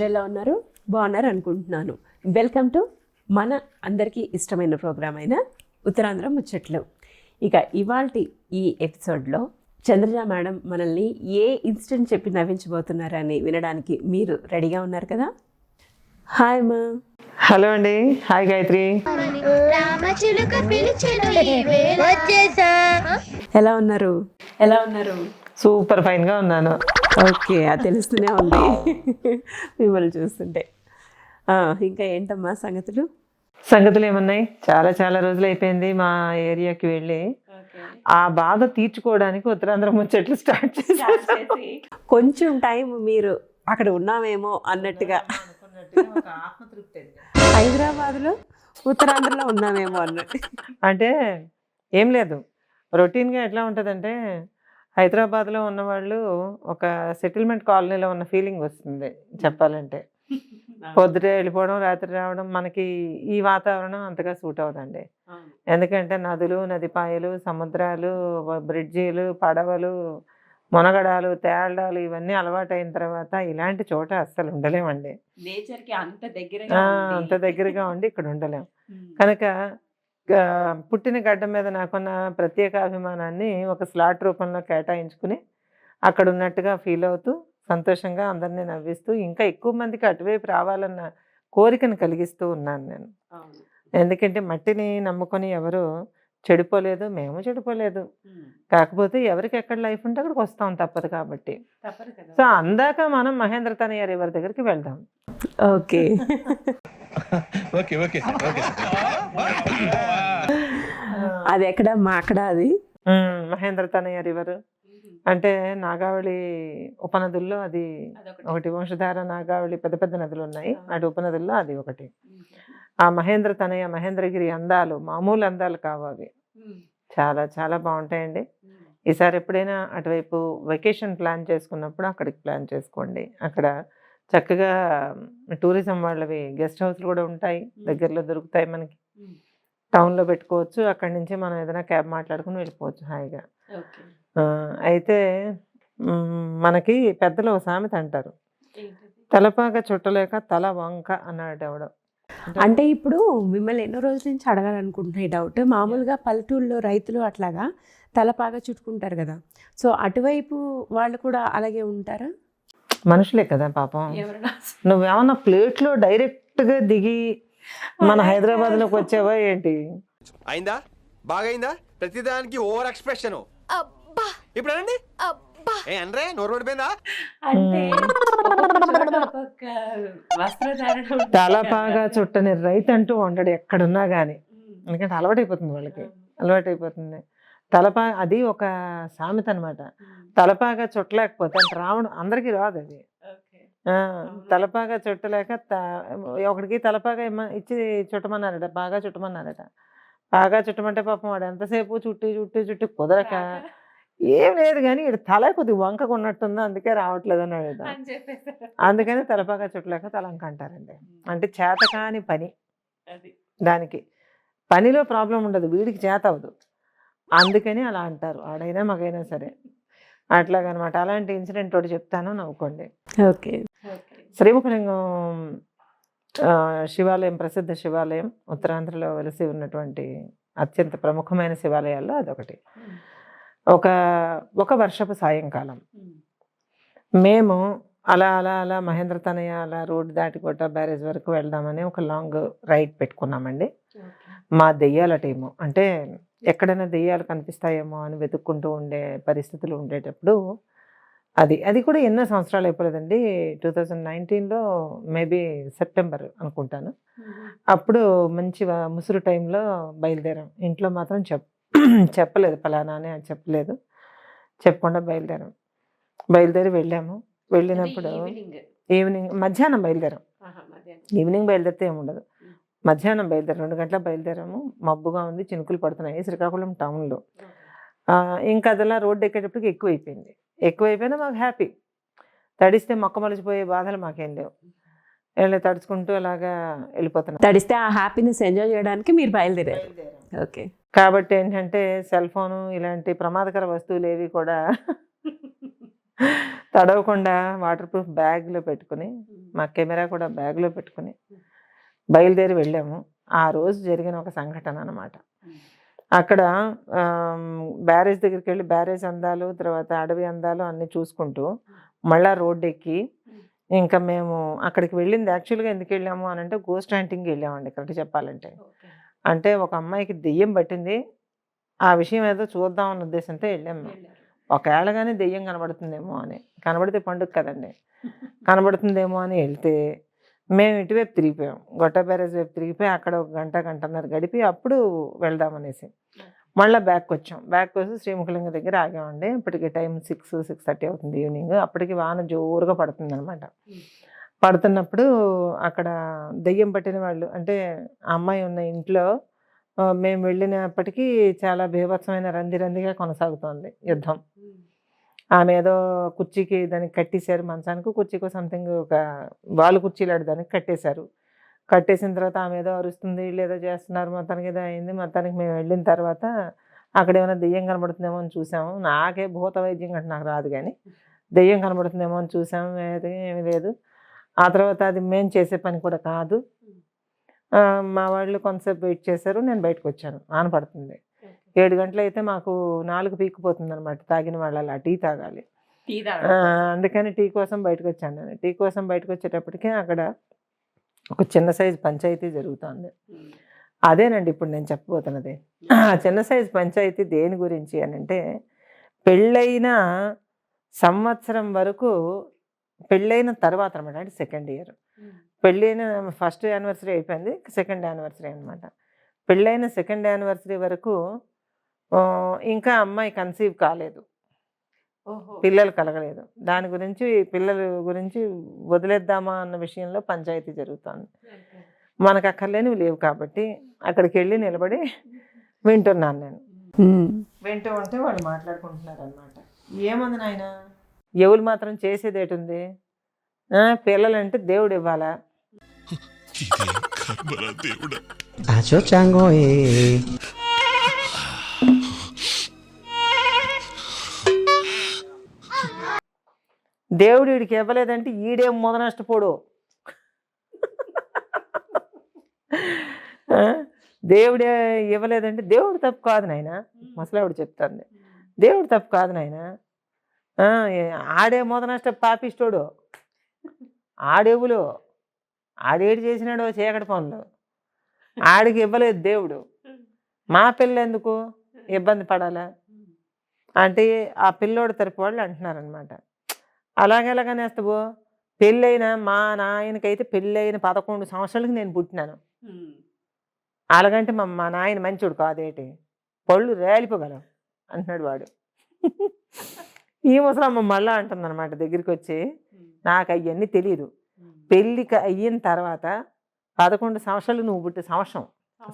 అందరూ ఎలా ఉన్నారు? బాగున్నారు అనుకుంటున్నాను. వెల్కమ్ టు మన అందరికీ ఇష్టమైన ప్రోగ్రామ్ అయిన ఉత్తరాంధ్ర ముచ్చట్లు. ఇక ఇవాల్టి ఈ ఎపిసోడ్లో చంద్రజ మేడం మనల్ని ఏ ఇన్సిడెంట్ చెప్పి నవ్వించబోతున్నారని వినడానికి మీరు రెడీగా ఉన్నారు కదా? హాయ్ మా హలో అండి. హాయ్ గాయత్రి. రామచిలుక పిలిచెను ఈ వేళ వచ్చేసా. ఎలా ఉన్నారు? ఎలా ఉన్నారు? సూపర్ ఫైన్గా ఉన్నాను. ఓకే అది తెలుస్తూనే ఉంది. మిమ్మల్ని చూస్తుంటే. ఆ, ఇంకా ఏంటమ్మా సంగతులు? సంగతులు ఏమున్నాయి? చాలా చాలా రోజులు అయిపోయింది మా ఏరియాకి వెళ్ళి. ఆ బాధ తీర్చుకోవడానికి ఉత్తరాంధ్ర ముచ్చట్లు స్టార్ట్ చేసి. కొంచెం టైం మీరు అక్కడ ఉన్నామేమో అన్నట్టుగా. హైదరాబాద్లో ఉత్తరాంధ్రలో ఉన్నామేమో అన్నట్టు. అంటే ఏం లేదు. రొటీన్గా ఎట్లా ఉంటుందంటే హైదరాబాద్లో ఉన్నవాళ్ళు ఒక సెటిల్మెంట్ కాలనీలో ఉన్న ఫీలింగ్ వస్తుంది చెప్పాలంటే. పొద్దుటే వెళ్ళిపోవడం రాత్రి రావడం మనకి ఈ వాతావరణం అంతగా సూట్ అవ్వదండి. ఎందుకంటే నదులు నదిపాయలు సముద్రాలు బ్రిడ్జీలు పడవలు మునగడాలు తేళ్డాలు ఇవన్నీ అలవాటైన తర్వాత ఇలాంటి చోట అస్సలు ఉండలేమండి. నేచర్కి అంత ఆ, అంత దగ్గరగా ఉండి ఇక్కడ ఉండలేం. కనుక పుట్టిన గడ్డ మీద నాకున్న ప్రత్యేక అభిమానాన్ని ఒక స్లాట్ రూపంలో కేటాయించుకుని అక్కడ ఉన్నట్టుగా ఫీల్ అవుతూ సంతోషంగా అందరినీ నవ్విస్తూ ఇంకా ఎక్కువ మందికి అటువైపు రావాలన్న కోరికను కలిగిస్తూ ఉన్నాను నేను. ఎందుకంటే మట్టిని నమ్ముకొని ఎవరు చెడిపోలేదు మేము చెడిపోలేదు. కాకపోతే ఎవరికి ఎక్కడ లైఫ్ ఉంటే అక్కడికి వస్తాం తప్పదు కాబట్టి. సో అందాక మనం మహేంద్ర తనయ్య రివర్ దగ్గరికి వెళ్దాం. ఓకే. ఓకే ఓకే అది ఎక్కడ? మా అక్కడ అది? మహేంద్ర తనయ్య రివర్ అంటే నాగావళి ఉపనదుల్లో అది ఒకటి వంశధార నాగావళి పెద్ద పెద్ద నదులు ఉన్నాయి. అటు ఉపనదుల్లో అది ఒకటి. ఆ మహేంద్ర తనయ మహేంద్రగిరి అందాలు మామూలు అందాలు కావు అవి. చాలా చాలా బాగుంటాయండి. ఈసారి ఎప్పుడైనా అటువైపు వెకేషన్ ప్లాన్ చేసుకున్నప్పుడు అక్కడికి ప్లాన్ చేసుకోండి. అక్కడ చక్కగా టూరిజం వాళ్ళవి గెస్ట్ హౌస్లు కూడా ఉంటాయి. దగ్గరలో దొరుకుతాయి మనకి. టౌన్లో పెట్టుకోవచ్చు. అక్కడి నుంచి మనం ఏదైనా క్యాబ్ మాట్లాడుకుని వెళ్ళిపోవచ్చు హాయిగా. అయితే మనకి పెద్దలు ఒక సామెత అంటారు. తలపాగా చుట్టలేక తల వంక అన్నాడు ఎవడో అంటే ఇప్పుడు మిమ్మల్ని ఎన్నో రోజుల నుంచి అడగాలనుకుంటున్నా ఈ డౌట్ మామూలుగా పల్లెటూళ్ళలో రైతులు అట్లాగా తలపాగా చుట్టుకుంటారు కదా. సో అటువైపు వాళ్ళు కూడా అలాగే ఉంటారా? మనుషులే కదా పాపం. నువ్వేమన్నా ప్లేట్లో డైరెక్ట్గా దిగి మన హైదరాబాద్లోకి వచ్చావా ఏంటి? అయిందా? బాగైందా? ప్రతిదానికి ఓవర్ ఎక్స్ప్రెషన్. అబ్బా! ఇప్పుడు అనండి. అబ్బా! ఏ అనరే నోరు పడిపోయిందా అంటే తలపాగా చుట్టని రైతు అంటూ ఉండడు ఎక్కడున్నా కానీ ఎందుకంటే అలవాటైపోతుంది వాళ్ళకి. అలవాటైపోతుంది. తలపా అది ఒక సామెత అనమాట తలపాగా చుట్టలేకపోతే అంటే రావడం అందరికీ రాదు అది. తలపాగా చుట్టలేక ఒకడికి తలపాగా ఇమ్మ- ఇచ్చి చుట్టమన్నారట బాగా చుట్టమన్నారట. బాగా చుట్టమంటే పాపం వాడు ఎంతసేపు చుట్టి చుట్టి చుట్టి కుదరక ఏం లేదు కానీ ఇటు తల కొద్ది వంకకు ఉన్నట్టుంది అందుకే రావట్లేదు అన్నాడు అందుకని తలపాగా చుట్టలేక తలంక అంటారండి అంటే చేత కాని పని. దానికి పనిలో ప్రాబ్లం ఉండదు వీడికి చేత అవ్వదు. అందుకని అలా అంటారు ఆడైనా మగైనా సరే. అట్లాగనమాట. అలాంటి ఇన్సిడెంట్ ఒకటి చెప్తాను నవ్వుకోండి. ఓకే. శ్రీముఖలింగం శివాలయం ప్రసిద్ధ శివాలయం ఉత్తరాంధ్రలో వెలిసి ఉన్నటువంటి అత్యంత ప్రముఖమైన శివాలయాల్లో అదొకటి. ఒక ఒక వర్షపు సాయంకాలం. మేము అలా అలా అలా మహేంద్ర తనయ అలా రోడ్ దాటికోట బ్యారేజ్ వరకు వెళ్దామని ఒక లాంగ్ రైడ్ పెట్టుకున్నామండి. మా దెయ్యాల టీము. అంటే ఎక్కడైనా దెయ్యాలు కనిపిస్తాయేమో అని వెతుక్కుంటూ ఉండే పరిస్థితులు ఉండేటప్పుడు అది అది కూడా ఎన్నో సంవత్సరాలు అయిపోలేదండి. టూ థౌజండ్ నైన్టీన్లో మేబీ సెప్టెంబర్ అనుకుంటాను. అప్పుడు మంచి ముసురు టైంలో బయలుదేరాం. ఇంట్లో మాత్రం చెప్ చెప్పలేదు ఫలానా అని అది చెప్పలేదు. చెప్పకుండా బయలుదేరాం. బయలుదేరి వెళ్ళాము. వెళ్ళినప్పుడు ఈవినింగ్. మధ్యాహ్నం బయలుదేరాం. ఈవినింగ్ బయలుదేరితే ఏముండదు. మధ్యాహ్నం బయలుదేరాం. రెండు గంటల బయలుదేరాము. మబ్బుగా ఉంది చినుకులు పడుతున్నాయి. శ్రీకాకుళం టౌన్లో. ఇంకా అదలా రోడ్డు ఎక్కేటప్పటికి ఎక్కువైపోయింది. ఎక్కువైపోయినా మాకు హ్యాపీ. తడిస్తే మొక్క మలిచిపోయే బాధలు మాకేం లేవు. వెళ్ళి తడుచుకుంటూ అలాగా వెళ్ళిపోతున్నాం. తడిస్తే ఆ హ్యాపీనెస్ ఎంజాయ్ చేయడానికి మీరు బయలుదేరారు. ఓకే. కాబట్టి ఏంటంటే సెల్ ఫోను ఇలాంటి ప్రమాదకర వస్తువులు ఏవి కూడా తడవకుండా వాటర్ ప్రూఫ్ బ్యాగ్లో పెట్టుకుని మా కెమెరా కూడా బ్యాగ్లో పెట్టుకుని బయలుదేరి వెళ్ళాము. ఆ రోజు జరిగిన ఒక సంఘటన అన్నమాట. అక్కడ బ్యారేజ్ దగ్గరికి వెళ్ళి బ్యారేజ్ అందాలు తర్వాత అడవి అందాలు అన్నీ చూసుకుంటూ మళ్ళా రోడ్డు ఎక్కి ఇంకా మేము అక్కడికి వెళ్ళింది. యాక్చువల్గా ఎందుకు వెళ్ళాము అని అంటే గోస్ట్ హ్యాంటింగ్కి వెళ్ళామండి కరెక్ట్ చెప్పాలంటే. అంటే ఒక అమ్మాయికి దెయ్యం పట్టింది. ఆ విషయం ఏదో చూద్దాం అన్న ఉద్దేశంతో వెళ్ళాము ఒకవేళ కానీ దెయ్యం కనబడుతుందేమో అని. కనబడితే పండుగ కదండి. కనబడుతుందేమో అని వెళ్తే మేము ఇటువైపు తిరిగిపోయాం. గొట్ట బ్యారేజ్ వైపు తిరిగిపోయి అక్కడ ఒక గంట గంటన్నర గడిపి అప్పుడు వెళ్దామనేసి మళ్ళీ బ్యాక్ వచ్చాం. బ్యాక్ వచ్చి శ్రీముఖలింగ దగ్గర ఆగామండి. ఇప్పటికి టైం సిక్స్ సిక్స్ థర్టీ అవుతుంది ఈవినింగ్. అప్పటికి వాన జోరుగా పడుతుంది అనమాట పడుతున్నప్పుడు అక్కడ దెయ్యం పట్టిన వాళ్ళు అంటే ఆ అమ్మాయి ఉన్న ఇంట్లో మేము వెళ్ళినప్పటికీ చాలా బీభత్సమైన రంది రందిగా కొనసాగుతోంది యుద్ధం. ఆమె ఏదో కుర్చీకి దానికి కట్టేశారు మంచానికి కుర్చీకో సంథింగ్ ఒక వాలు కుర్చీలాంటి దానికి కట్టేశారు. కట్టేసిన తర్వాత ఆమె ఏదో అరుస్తుంది వీళ్ళు ఏదో చేస్తున్నారు మొత్తానికి ఏదో అయింది మొత్తానికి మేము వెళ్ళిన తర్వాత అక్కడ ఏమైనా దెయ్యం కనబడుతుందేమో అని చూసాము. నాకే భూత వైద్యం అంటే నాకు రాదు కానీ దెయ్యం కనబడుతుందేమో అని చూసాము. ఏది ఏమీ లేదు. ఆ తర్వాత అది మేము చేసే పని కూడా కాదు. మా వాళ్ళు కొంతసేపు వెయిట్ చేశారు నేను బయటకు వచ్చాను. ఆనపడుతుంది ఏడు గంటలు అయితే మాకు నాలుగు పీక్కుపోతుంది అనమాట తాగిన వాళ్ళు అలా టీ తాగాలి. అందుకని టీ కోసం బయటకు వచ్చాను నేను. టీ కోసం బయటకు వచ్చేటప్పటికే అక్కడ ఒక చిన్న సైజు పంచాయతీ జరుగుతుంది. అదేనండి ఇప్పుడు నేను చెప్పబోతున్నది. ఆ చిన్న సైజు పంచాయతీ దేని గురించి అని అంటే పెళ్ళైన సంవత్సరం వరకు పెళ్ళైన తర్వాత అనమాట అంటే సెకండ్ ఇయర్. పెళ్ళైన ఫస్ట్ యానివర్సరీ అయిపోయింది సెకండ్ యానివర్సరీ అనమాట పెళ్ళైన సెకండ్ యానివర్సరీ వరకు ఇంకా అమ్మాయి కన్సీవ్ కాలేదు. పిల్లలు కలగలేదు. దాని గురించి పిల్లల గురించి వదిలేద్దామా అన్న విషయంలో పంచాయతీ జరుగుతుంది. మనకు అక్కర్లేనివి లేవు కాబట్టి అక్కడికి వెళ్ళి నిలబడి వింటున్నాను నేను. వింటూ ఉంటే వాళ్ళు మాట్లాడుకుంటున్నారు అనమాట ఏముంది నాయన? ఎవరు మాత్రం చేసేది ఏటుంది? ఆ, పిల్లలంటే దేవుడు ఇవ్వాలా. దేవుడు వీడికి ఇవ్వలేదంటే ఈడేం మొద నష్టపోడు? దేవుడే ఇవ్వలేదంటే దేవుడు తప్పు కాదు నాయన. ముసలావిడ చెప్తుంది. దేవుడు తప్పు కాదు నాయన. ఆడే మొద నష్ట పాపిస్తోడు ఆడేవులు ఆడేడు చేసినాడు చీకటి పనులు. ఆడికి ఇవ్వలేదు దేవుడు. మా పిల్ల ఎందుకు ఇబ్బంది పడాలా? అంటే ఆ పిల్లోడు తరపు వాళ్ళు అంటున్నారనమాట అలాగెలాగనేస్తావు పెళ్ళైన మా నాయనకైతే పెళ్ళైన పదకొండు సంవత్సరాలకి నేను పుట్టినాను. అలాగంటే మా మా నాయన మంచోడు కాదేటి? పళ్ళు రేలిపోగలం అంటున్నాడు వాడు. ఈ ముసలమ్మ మళ్ళా అంటుందన్నమాట దగ్గరికి వచ్చి నాకు అవన్నీ తెలియదు పెళ్ళికి అయిన తర్వాత పదకొండు సంవత్సరాలు నువ్వు పుట్టి సంవత్సరం.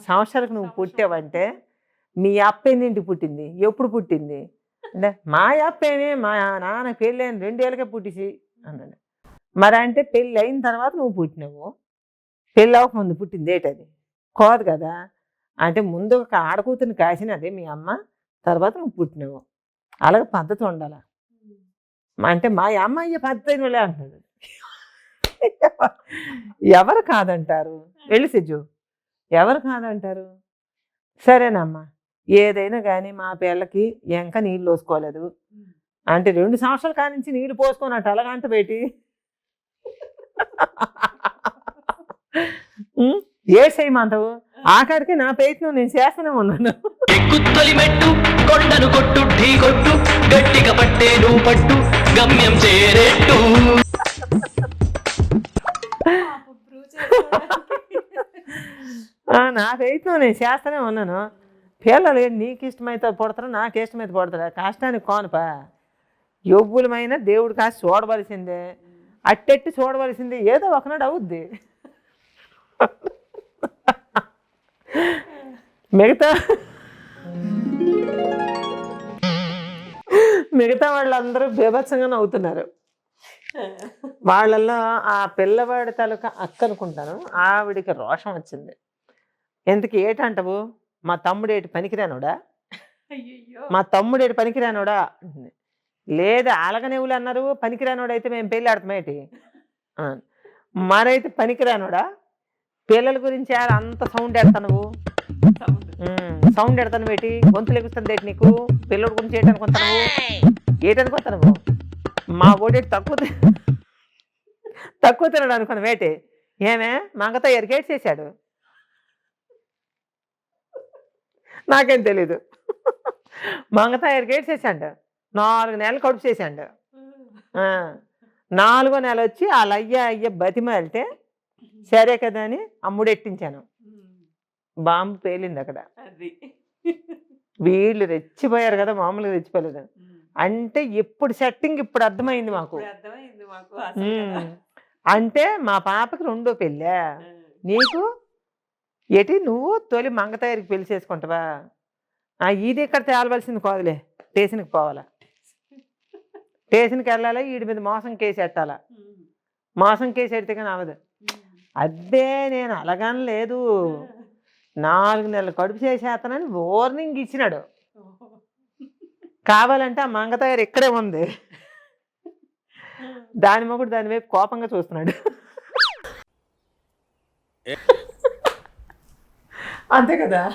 సంవత్సరాలకు నువ్వు పుట్టావంటే మీ అప్ప ఎన్నింటి పుట్టింది? ఎప్పుడు పుట్టింది? అంటే మా అప్ప ఏమే మా నాన్న పెళ్ళి అయిన రెండేళ్ళకే పుట్టిసి అన్నాడు. మరి అంటే పెళ్ళి అయిన తర్వాత నువ్వు పుట్టినావు? పెళ్ళి అవ్వకముందు పుట్టింది ఏటది కోదు కదా. అంటే ముందు ఒక ఆడకూతుని కాసినది మీ అమ్మ తర్వాత నువ్వు పుట్టినావు. అలాగే పద్ధతి ఉండాల? అంటే మా అమ్మాయి అయ్యే పద్ధతి అంటున్నాడు ఎవరు కాదంటారు? వెళ్ళి సిజ్జు. ఎవరు కాదంటారు? సరేనమ్మా. ఏదైనా కానీ మా పిల్లకి ఎంక నీళ్ళు పోసుకోలేదు అంటే రెండు సంవత్సరాల కానించి నీళ్ళు పోసుకున్నట్టు అలాగంట బేటి ఉం? ఏ చేయమంటావు? ఆఖరికి నా ప్రయత్నం నేను చేస్తూనే ఉన్నాను. కొండను కొట్టు ఢీ కొట్టు గట్టిగా పట్టే నువ్వు పట్టు. గమ్యం చేరేట్టు. నా ప్రయత్నం నేను చేస్తూనే ఉన్నాను. పిల్లలు నీకు ఇష్టమైతే పడతారు నాకు ఇష్టమైతే పుడతారా. కష్టానికి కోనపా. యొవ్వులమైన దేవుడు కాస్త చూడవలసిందే. అట్టెట్టి చూడవలసిందే. ఏదో ఒకనాడు అవుద్ది. మిగతా మిగతా వాళ్ళందరూ బీభత్సంగా నవ్వుతున్నారు. వాళ్ళల్లో ఆ పిల్లవాడి తాలూకా అక్క అనుకుంటాను ఆవిడికి రోషం వచ్చింది. ఎందుకు ఏటంటావు మా తమ్ముడు ఏటి పనికిరానోడా? మా తమ్ముడు ఏటి పనికిరానోడా? లేదు ఆలగనేవులు అన్నారు పనికిరానోడు అయితే మేము పెళ్ళి ఆడతామేటి ఆ. మరైతే పనికిరానోడా? పిల్లల గురించి అంత సౌండ్ ఎడతా నువ్వు సౌండ్ ఎడతాను ఏంటి గొంతులు ఎగుస్తుంది ఏంటి నీకు. పిల్లడి గురించి ఏంటి అనుకుంటాను ఏంటి అనుకుంటాను మా ఓడేటి తక్కువ తక్కువ తినడు అనుకున్న వేటి. ఏమే? మంగతో ఎరిగేట్ చేశాడు. నాకేం తెలీదు. మంగతో ఎరిగేట్ చేశాడు. నాలుగు నెలలు కడుపు చేశాడు. ఆ, నాలుగో నెల వచ్చి వాళ్ళ అయ్య అయ్య బతిమాలితే సరే కదా అని అమ్ముడు ఎట్టించాను. బాంబు పేలింది అక్కడ. వీళ్ళు రెచ్చిపోయారు కదా మామూలుగా రెచ్చిపోలేదు. అంటే ఇప్పుడు సెట్టింగ్ ఇప్పుడు అర్థమైంది మాకు. అంటే మా పాపకి రెండో పెళ్ళా. నీకు? ఎటి నువ్వు తొలి మంగతాయరికి పెళ్ళి చేసుకుంటావా? ఆ, ఇది ఇక్కడ తేలవలసింది కాదులే. స్టేషన్కి పోవాలా. స్టేషన్కి వెళ్ళాలా వీడి మీద మోసం కేసు ఎట్టాలా? మోసం కేసు ఎడితే కానీ అవదు అదే నేను అలాగని లేదు. నాలుగు నెలలు కడుపు చేసేస్తానని వార్నింగ్ ఇచ్చినాడు. కావాలంటే ఆ మంగతాయారు ఇక్కడే ఉంది. దాని మొగుడు దాని వైపు కోపంగా చూస్తున్నాడు. అంతే కదా?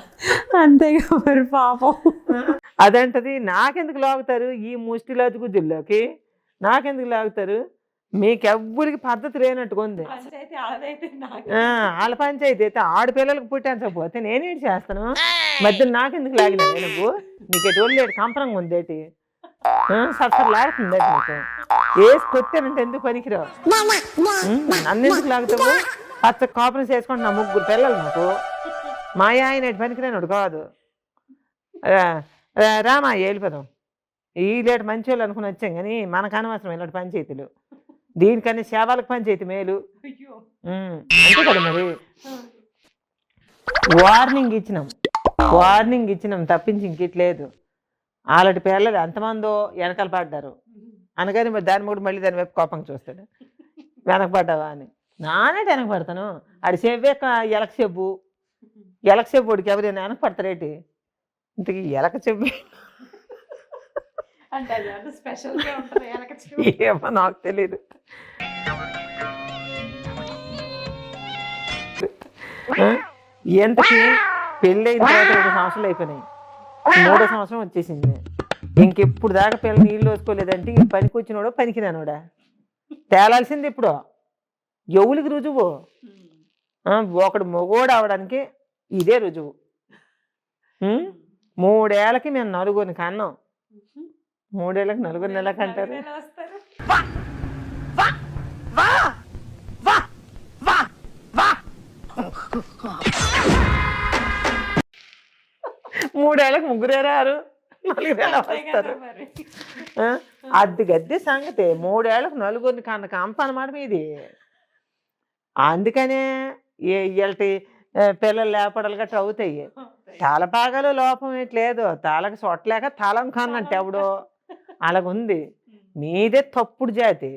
అంతేగా మరి పాపం. అదంటది నాకెందుకు లాగుతారు ఈ ముష్టి లతుకుద్దుల్లోకి నాకెందుకు లాగుతారు? మీకెవ్వరికి పద్ధతి నాకు. ఆ, వాళ్ళ పంచాయతీ అయితే ఆడపిల్లలకు పుట్టించకపోతే నేనేంటి చేస్తాను? మధ్యలో నాకెందుకు లాగినా నువ్వు? నీకు ఎటువంటి లేడు కంపరంగా ఉంది ఏంటి? సరసర లాగుతుంది ఏంటి నీకు? వేసి కొట్టానంటే ఎందుకు పనికిరావు? నన్ను ఎందుకు లాగుతావు? పచ్చ కాపురం చేసుకుంటున్నా ముగ్గురు పిల్లలు నాకు. మా ఆయన ఎటు పనికిరానుడు కాదు. రామా వెళ్ళిపోదాం. ఈ లేటు మంచి వాళ్ళు అనుకుని వచ్చాం కానీ మనకు అనవసరం ఇలాంటి పంచాయతీలు. దీనికన్నా సేవలకు పంచాయతీ మేలు. అయ్యో. ఉమ్, అంతే కదా మరి. వార్నింగ్ ఇచ్చినాం. వార్నింగ్ ఇచ్చినాం తప్పించి ఇంకిట్లేదు ఆలటి పిల్లలు ఎంతమందో వెనకాల పడ్డారు. అనగానే మరి దాని కూడా మళ్ళీ దాని వైపు కోపంగా చూస్తాడు. వెనకపడ్డావా అని. నానే వెనక పడతాను. ఆడి చెవ్వే ఎలక చెబ్బు ఎలక వాడికి ఎవరైనా వెనక పడతారేటి? ఇంతకీ ఎలక చెబ్బు అంటే అది స్పెషల్గా ఉంటుంది వెనక ఏమో నాకు తెలియదు? ఎంతకి? పెళ్ళైన తర్వాత రెండు సంవత్సరాలు అయిపోయినాయి. మూడో సంవత్సరం వచ్చేసింది. ఇంకెప్పుడు దాకా పిల్ల నీళ్ళు వేసుకోలేదంటే ఈ పనికి వచ్చినోడో పనికిరానోడా? తేలాల్సింది ఇప్పుడు. ఎవులకి రుజువు? ఒకడు మొగోడు అవడానికి ఇదే రుజువు? మూడేళ్ళకి మేము నలుగురిని కన్నాం. మూడేళ్ళకి నలుగురు నెలకి అంటారు మూడేళ్ళకి ముగ్గురే రారు నలుగురేలా వస్తారు? అది గద్దె సంగతి. మూడేళ్ళకి నలుగురిని కన్న కంప అనమాట మీది. అందుకనే ఇలాంటి పిల్లలు లేపడలు గట్రా అవుతాయి. తలపాగలు లోపం ఏంటి లేదు. తలకు సొట్టలేక తలం కన్నంటే ఎవడో. అలాగుంది. మీదే తప్పుడు జాతి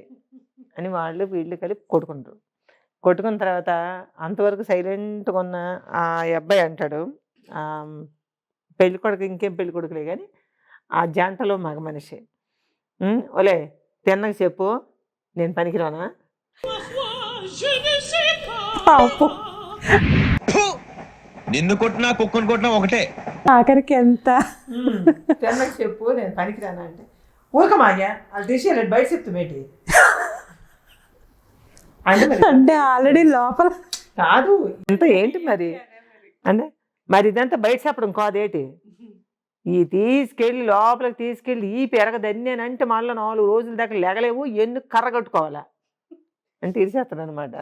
అని వాళ్ళు వీళ్ళు కలిపి కొట్టుకుంటారు. కొట్టుకున్న తర్వాత అంతవరకు సైలెంట్గా ఉన్న ఆ అబ్బాయి అంటాడు పెళ్ళి కొడుకు ఇంకేం పెళ్ళి కొడుకులే కానీ ఆ జంటలో మగ మనిషి. "ఉమ్, ఒలే తిన్నగా చెప్పు నేను పనికిరానా? నిన్ను కొట్టినా కుక్కను కొట్టినా ఒకటే. ఆఖరికి ఎంత? తిన్నగా చెప్పు నేను పనికిరానా అంటే. ఊరకమాయ్యా వాళ్ళు తీసేయాలి బయట చెప్తామేంటి అంటే అంటే ఆల్రెడీ లోపల కాదు. ఇంత ఏంటి మరి? అంటే మరి ఇదంతా బయట చెప్పడం కాదేటి ఈ తీసుకెళ్ళి లోపలికి తీసుకెళ్ళి ఈ పెరగదన్ని అని అంటే మళ్ళీ నాలుగు రోజుల దాకా లెగలేవు ఎందుకు కర్ర కట్టుకోవాలా? అని తీసేస్తాడు అనమాట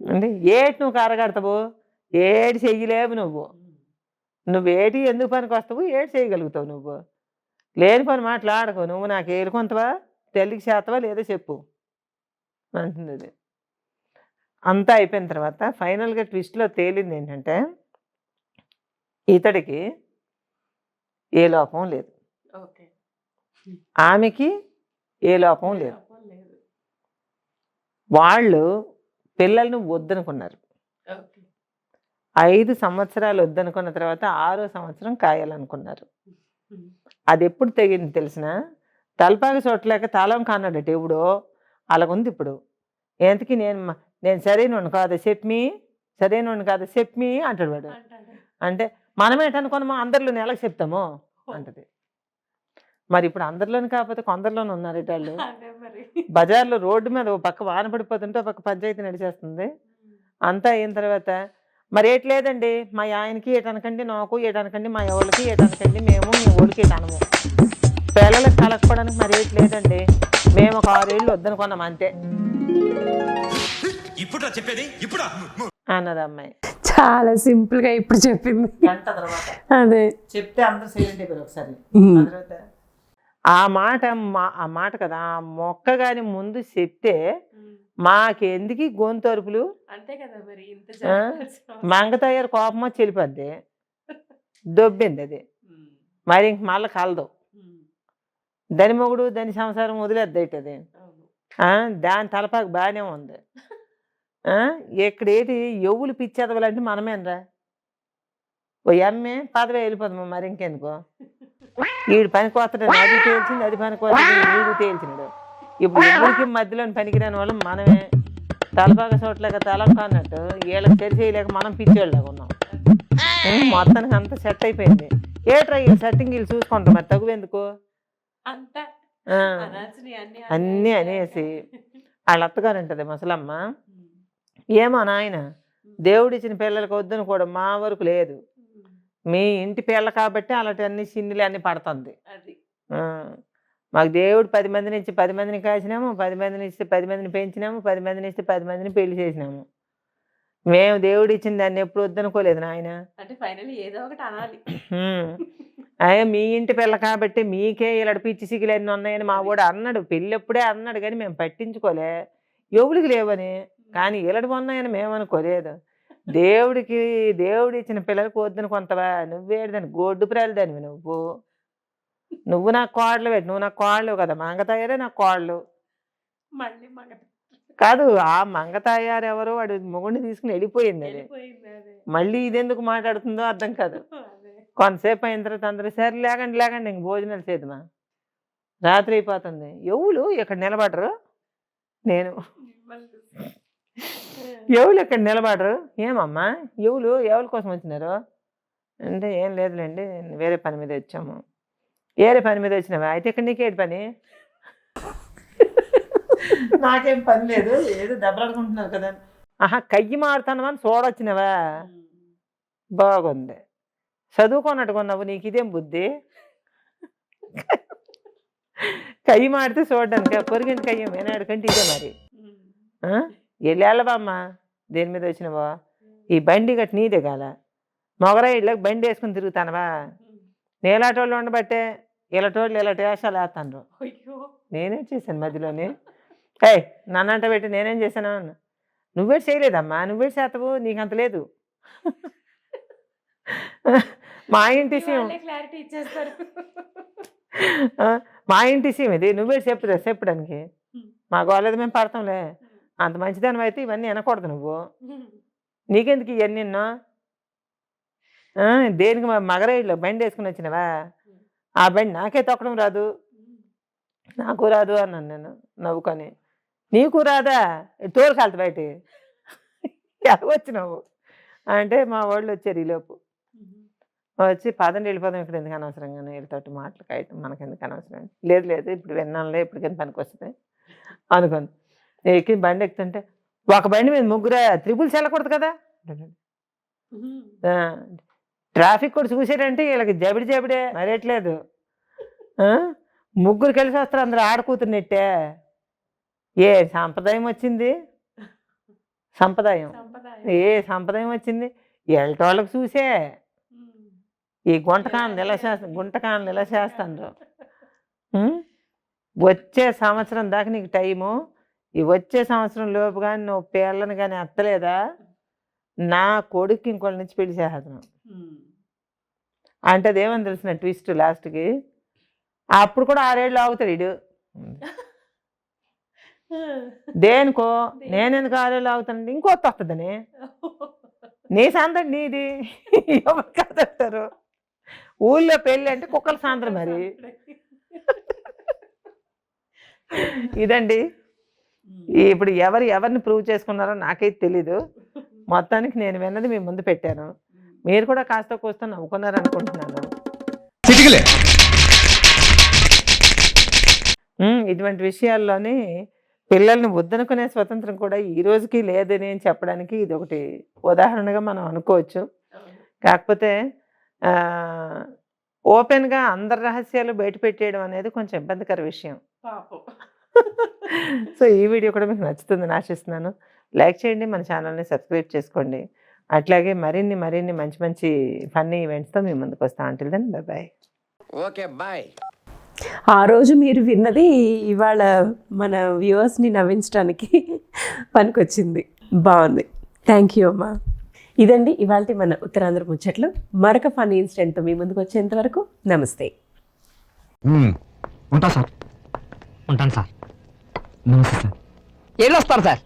అంటే ఏటి నువ్వు కర్ర కడతావు? ఏటి చెయ్యలేవు నువ్వు. నువ్వేటి ఎందుకు పనికి వస్తావు? ఏటి చేయగలుగుతావు నువ్వు? లేని పని మాట్లాడకు నువ్వు నాకు ఏలుకొంతవా తెల్లికి చేతవా లేదో చెప్పు. అంటుంది అది. అంతా అయిపోయిన తర్వాత ఫైనల్గా ట్విస్ట్లో తేలింది ఏంటంటే ఇతడికి ఏ లోపం లేదు. ఆమెకి ఏ లోపం లేదు. వాళ్ళు పిల్లల్ని వద్దనుకున్నారు. ఐదు సంవత్సరాలు వద్దనుకున్న తర్వాత ఆరో సంవత్సరం కాయాలనుకున్నారు. అది ఎప్పుడు తెగింది తెలిసిన? తలపాకి చుట్టలేక తలం కన్నాడట ఎప్పుడో అలాగుంది ఇప్పుడు. ఎంతకి నేను నేను సరైన కాదు చెప్పి సరైన కాదు చెప్పి అంటాడు వాడు. అంటే మనం ఏంటనుకున్నామో అందరిలో నెలకు చెప్తాము అంటది. మరి ఇప్పుడు అందరిలోని కాకపోతే కొందరిలోనే ఉన్నారు వాళ్ళు? బజార్లో రోడ్డు మీద ఓ పక్క వాన పడిపోతుంటే ఒక పక్క పంచాయతీ నడిచేస్తుంది. అంతా అయిన తర్వాత మరి ఏటి లేదండి? మా ఆయనకి ఏటనకండి నాకు ఏటనకండి మా ఎవరికి ఏటనకండి మేము మీ ఊరికి ఏటనము పిల్లలకు కలకపోవడానికి మరి ఏటి లేదండి? మేము ఒక ఆరేళ్ళు వద్దనుకున్నాం అంతే. ఇప్పుడా చెప్పేది? ఇప్పుడా అన్నది అమ్మాయి. చాలా సింపుల్గా ఇప్పుడు చెప్పింది. అదే. చెప్తే అందరూ సైలెంట్ అయిపోయారు ఒకసారి. ఆ మాట మా- ఆ మాట కదా ఆ మొక్క గాని ముందు చెప్తే మాకెందుకు గొంతరుపులు అంతే కదా మరి? మంగతయ్యారు కోపం వచ్చి వెళ్ళిపోద్ది దొబ్బింది అది. మరి ఇంక మళ్ళీ కలదు. దాని మొగుడు దాని సంసారం వదిలేద్ది అది. దాని తలపాకు బాగానే ఉంది. ఆ, ఇక్కడ ఏంటి ఎవ్వులు పిచ్చేదవాలంటే మనమేనరా? ఓ ఎమ్మె పదవి వెళ్ళిపోదాము మరి ఇంకెందుకు? వీడు పనికి వస్తాడు అది తేల్చింది అది పనికి వస్తుంది వీడు తేల్చినాడు. ఇప్పుడు ఎవరికి మధ్యలోని పనికిరాని వాళ్ళు మనమే తలపాక చోట్లేక తలక అన్నట్టు వీళ్ళకి తెలిసేయలేక మనం పిచ్చేళ్ళగా ఉన్నాం. మొత్తానికి అంత సెట్ అయిపోయింది. ఏట్రా ఈ సెట్టింగ్ వీళ్ళు చూసుకుంటాం మరి తగు ఎందుకు? అంతా ఆ, అన్నీ అనేసి. వాళ్ళ అత్తగారు ఉంటుంది ముసలమ్మ. ఏమో నాయన దేవుడిచ్చిన పిల్లలకి వద్దని కూడా మా వరకు లేదు. మీ ఇంటి పిల్ల కాబట్టి అలాంటి అన్ని సిన్నులు అన్ని పడుతుంది. మాకు దేవుడు పది మందిని ఇచ్చి పది మందిని కాసినాము పది మందిని ఇస్తే పది మందిని పెంచినాము పది మందిని ఇస్తే పది మందిని పెళ్ళి చేసినాము. మేము దేవుడు ఇచ్చిన దాన్ని ఎప్పుడు వద్దనుకోలేదు నాయన. అంటే ఫైనల్ ఏదో ఒకటి అనాలి. అయ్యా మీ ఇంటి పిల్ల కాబట్టి మీకే ఇలా పిచ్చి సిగ్గులు అన్నీ ఉన్నాయని మా వాడు అన్నాడు. పెళ్ళెప్పుడే అన్నాడు కానీ మేము పట్టించుకోలే. ఎవరికి లేవని. కానీ ఇలాంటి ఉన్నాయని మేము అనుకోలేదు. దేవుడికి దేవుడు ఇచ్చిన పిల్లలకు వద్దని కొంతవా? నువ్వేడదని గొడ్డు పిల్లలదానివి నువ్వు. నువ్వు నాకు కోడలు పెట్టి నువ్వు నాకు కోడలు కదా? మంగతాయారే నాకు కోడలు. మళ్ళీ మగ కాదు ఆ మంగతాయారు ఎవరో వాడు మొగుడిని తీసుకుని వెళ్ళిపోయింది అది. మళ్ళీ ఇదెందుకు మాట్లాడుతుందో అర్థం కాదు. కొంతసేపు అయిన తర్వాత అందరూ సరే లేకండి లేకండి ఇంక భోజనాలు చేద్దామా? రాత్రి అయిపోతుంది. ఎవరు ఇక్కడ నిలబడరు? నేను. ఎవరు ఇక్కడ నిలబడరు? ఏమమ్మా? ఎవరు ఎవరి కోసం వచ్చినారు? అంటే ఏం లేదులేండి వేరే పని మీద వచ్చాము. వేరే పని మీద వచ్చినావా? అయితే ఇక్కడ నీకేటి పని? నాకేం పని లేదు ఏదో దెబ్బలాడుకుంటున్నారు కదా. ఆహా కయ్యి మారుతాను అని చూడొచ్చినవా బాగుంది. చదువుకున్నట్టుకున్నావు నీకు ఇదేం బుద్ధి? కయ్యి మాడితే చూడడానికి పొరిగింటి కయ్యం ఏనాడు కంటే ఇదే మరి. ఆ? వెళ్ళాలవమ్మా? దేని మీద వచ్చినవా? ఈ బండి గట్టి నీదే కాల మొగరా ఇళ్ళకి బండి వేసుకుని తిరుగుతానవా? నీలాటోళ్ళు ఉండబట్టే ఇలాటోళ్ళు ఇలాంటి వేషాలు వేస్తాను నేనేం చేశాను మధ్యలోనే? ఏయ్ నన్నంట పెట్టి నేనేం చేశాను? అన్న నువ్వే చేయలేదమ్మా? నువ్వే చేతవు నీకు అంత లేదు. మా ఇంటి క్లారిటీ ఇచ్చేస్తారు. మా ఇంటి విషయం ఇది. నువ్వే చెప్పుదా చెప్పడానికి. మా గోలేదు మేము పడతాంలే. అంత మంచిదనం అయితే ఇవన్నీ వినకూడదు నువ్వు. నీకెందుకు ఇవన్నీ దేనికి మా మగరైడ్లో బండి వేసుకుని వచ్చినవా? ఆ బండి నాకే తొక్కడం రాదు. నాకు రాదు అన్నాను నేను నవ్వుకొని. నీకు రాదా? తోలుకెళ్తా బయట. వచ్చినావు? అంటే మా వాళ్ళు వచ్చారు ఈలోపు. వచ్చి పదండి వెళ్ళిపోదాం ఇక్కడ ఎందుకు అనవసరంగా వీళ్ళతోటి మాటలు కాయటం మనకెందుకు అనవసరం? లేదు లేదు ఇప్పుడు విన్నానులే ఇప్పటికైనా పనికి వస్తుంది అనుకుంది. ఎక్కి బండి ఎక్కుతుంటే ఒక బండి మీద ముగ్గురు త్రిపుల్స్ వెళ్ళకూడదు కదా? ట్రాఫిక్ కూడా చూసారంటే వీళ్ళకి జబిడి జబిడే మరేట్లేదు? ముగ్గురు కలిసి వస్తారు అందరూ ఆడుకూతున్నట్టే ఏ సాంప్రదాయం వచ్చింది? సంప్రదాయం. ఏ సంప్రదాయం వచ్చింది? ఎల్టోళ్ళకి చూసే. ఈ గుంటకాలను ఎలా చేస్తా గుంటకాలను ఎలా చేస్తాను వచ్చే సంవత్సరం దాకా నీకు టైము. ఈ వచ్చే సంవత్సరం లోపు కానీ నువ్వు పిల్లని కానీ అత్తలేదా నా కొడుకు ఇంకోళ్ళ నుంచి పెళ్ళి చేస్తాను అంటే అదేమని తెలిసిన ట్విస్ట్ లాస్ట్కి అప్పుడు కూడా ఆరేళ్ళు ఆగుతాడు ఇడు దేనికో? నేనెందుకు ఆరేళ్ళు ఆగుతానండి? ఇంకోటి వస్తుందని నీ సాంద్రం నీది. ఎవరు కాదంటారు ఊళ్ళో పెళ్ళి అంటే కుక్కల సాంద్రం మరి. ఇదండి. ఇప్పుడు ఎవరు ఎవరిని ప్రూవ్ చేసుకున్నారో నాకైతే తెలీదు. మొత్తానికి నేను విన్నది మీ ముందు పెట్టాను. మీరు కూడా కాస్త కూస్త నవ్వుకున్నారు అనుకుంటున్నాను. ఇటువంటి విషయాల్లోని పిల్లల్ని వద్దనుకునే స్వతంత్రం కూడా ఈ రోజుకి లేదని చెప్పడానికి ఇది ఒకటి ఉదాహరణగా మనం అనుకోవచ్చు. కాకపోతే ఆ, ఓపెన్గా అందరి రహస్యాలు బయట పెట్టేయడం అనేది కొంచెం ఇబ్బందికర విషయం. సో ఈ వీడియో కూడా మీకు నచ్చుతుందని ఆశిస్తున్నాను. లైక్ చేయండి మన ఛానల్ని సబ్స్క్రైబ్ చేసుకోండి. అట్లాగే మరిన్ని మరిన్ని మంచి మంచి ఫన్నీ ఈవెంట్స్తో మీ ముందుకు వస్తాం. Until then bye bye okay bye. ఆ రోజు మీరు విన్నది ఇవాళ మన వ్యూవర్స్ని నవ్వించడానికి పనికొచ్చింది. బాగుంది. థ్యాంక్ యూ అమ్మా. ఇదండి ఇవాళ మన ఉత్తరాంధ్ర ముచ్చట్లు. మరొక ఫనీ ఇన్సిడెంట్తో మీ ముందుకు వచ్చేంత వరకు నమస్తే. ఉంటా సార్. ఉంటాను సార్. నమస్తే సార్. వెళ్ళొస్తాను సార్?